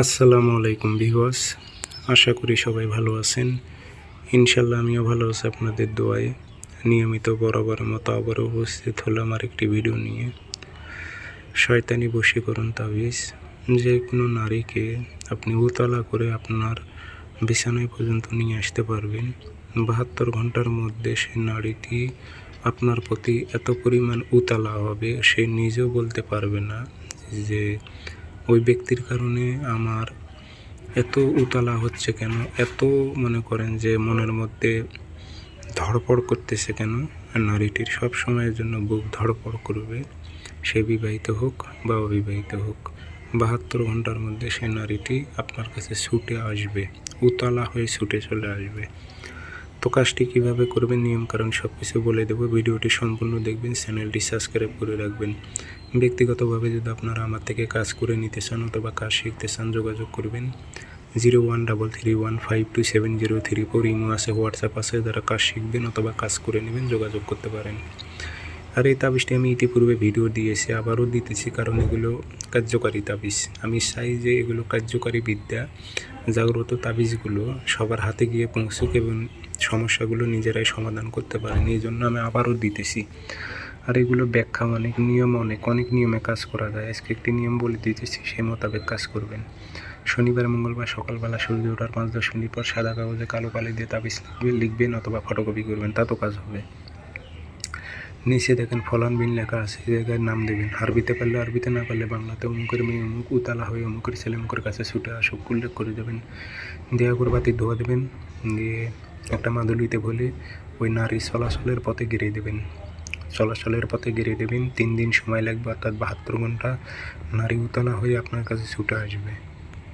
আসসালামু আলাইকুম ভিউয়ার্স, আশা করি সবাই ভালো আছেন। ইনশাল্লাহ আমিও ভালো আছি আপনাদের দোয়ায়। নিয়মিত বরাবর মতো আবার উপস্থিত হলাম আর একটি ভিডিও নিয়ে। শয়তানি বশীকরণ তাবিজ। যে কোনো নারীকে আপনি উতলা করে আপনার বিছানায় পর্যন্ত নিয়ে আসতে পারবেন। বাহাত্তর ঘণ্টার মধ্যে সেই নারীটি আপনার প্রতি এত পরিমাণ উতলা হবে, সে নিজেও বলতে পারবে না যে ওই ব্যক্তির কারণে আমার এত উতলা হচ্ছে কেন? এত মনে করেন যে মনের মধ্যে ধড়পড় করতেছে কেন? নারীটির সব সময়ের জন্য বুক ধড়পড় করবে। সে বিবাহিত হোক বা অবিবাহিত হোক, বাহাত্তর ঘণ্টার মধ্যে সে নারীটি আপনার কাছে ছুটে আসবে, উতলা হয়ে ছুটে চলে আসবে। কাজটি কীভাবে করবেন, নিয়ম কারণ সব কিছু বলে দেবো। ভিডিওটি সম্পূর্ণ দেখবেন, চ্যানেলটি সাবস্ক্রাইব করে রাখবেন। ব্যক্তিগতভাবে যদি আপনারা আমার থেকে কাজ করে নিতে চান অথবা কাজ শিখতে চান, যোগাযোগ করবেন। Zero one double three one five two seven zero three four imo আছে, হোয়াটসঅ্যাপ আছে, যারা কাজ শিখবেন অথবা কাজ করে নেবেন, যোগাযোগ করতে পারেন। আর এই তাবিজটি আমি ইতিপূর্বে ভিডিও দিয়েছি, আবারও দিতেছি কারণ এগুলো কার্যকারী তাবিজ। আমি চাই যে এগুলো কার্যকারী বিদ্যা জাগ্রত তাবিজগুলো সবার হাতে গিয়ে পৌঁছুক এবং সমস্যাগুলো নিজেরাই সমাধান করতে পারেন। এই জন্য আমি আবারও দিতেছি। আর এগুলো ব্যাখ্যা অনেক নিয়ম, অনেক অনেক নিয়মে কাজ করা যায়। আজকে একটি নিয়ম বলে দিতেছি সেই মোতাবেক কাজ করবেন। শনিবার, মঙ্গলবার সকালবেলা সূর্য ওঠার পাঁচ দশ মিনিট পর সাদা কাগজে কালো কালি দিয়ে তাবিজ লিখবেন অথবা ফটোকপি করবেন, তা তো কাজ হবে। নিচে দেখেন ফলন বিন লেখা আছে, এই জায়গায় নাম দেবেন। আরবিতে পারলে আরবিতে, না পারলে বাংলাতে। অমুকের মেয়ে, অমুক উতালা হয়ে অমুকের ছেলে অমুকের কাছে ছুটে আসুক, উল্লেখ করে দেবেন। দিয়ে আগরবাতি ধোয়া দেবেন, দিয়ে একটা মাদুলিতে বলে ওই নারী চলাচলের পথে গিরে দেবেন। চলাচলের পথে গিরে দেবেন, তিন দিন সময় লাগবে, অর্থাৎ বাহাত্তর ঘণ্টা নারী উতলা হয়ে আপনার কাছে ছুটে আসবে।